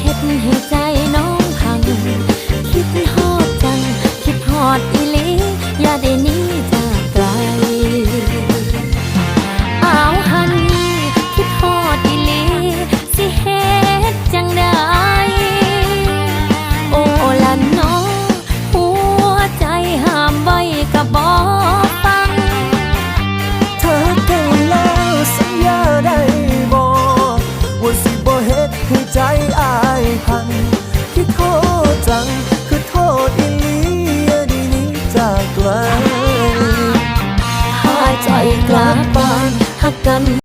เฮ็ดให้ใจน้องพัง คิดหอดจัง คิดหอดอีหลีอย่าได้นี้ ไกล